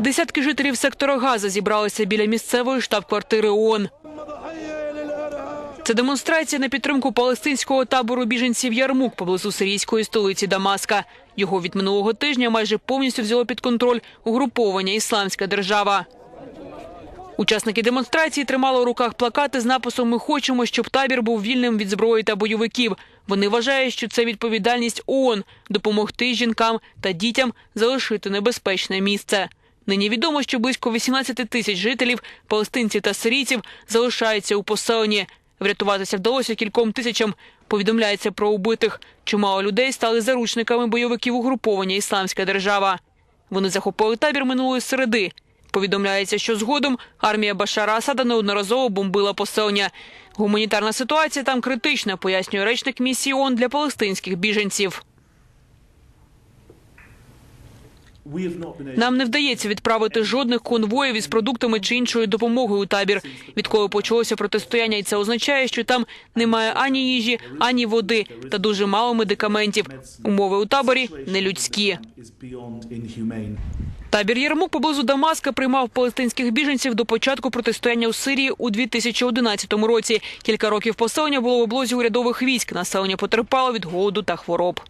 Десятки жителів сектора Газа зібралися біля місцевої штаб-квартири ООН. Це демонстрація на підтримку палестинського табору біженців Ярмук поблизу сирійської столиці Дамаска. Його від минулого тижня майже повністю взяло під контроль угруповання Ісламська держава. Учасники демонстрації тримали у руках плакати з написом Ми хочемо, щоб табір був вільним від зброї та бойовиків. Вони вважають, що це відповідальність ООН – допомогти жінкам та дітям залишити небезпечне місце. Нині відомо, що близько 18 тисяч жителів, палестинців та сирійців залишаються у поселенні. Врятуватися вдалося кільком тисячам. Повідомляється про убитих. Чимало людей стали заручниками бойовиків угруповання Ісламська держава. Вони захопили табір минулої середи. Повідомляється, що згодом армія Башара Асада неодноразово бомбила поселення. Гуманітарна ситуація там критична, пояснює речник місії ООН для палестинських біженців. Нам не вдається відправити жодних конвоїв із продуктами чи іншою допомогою у табір. Відколи почалося протистояння, і це означає, що там немає ані їжі, ані води та дуже мало медикаментів. Умови у таборі нелюдські. Табір Єрмук поблизу Дамаска приймав палестинських біженців до початку протистояння у Сирії у 2011 році. Кілька років поселення було в облозі урядових військ. Населення потерпало від голоду та хвороб.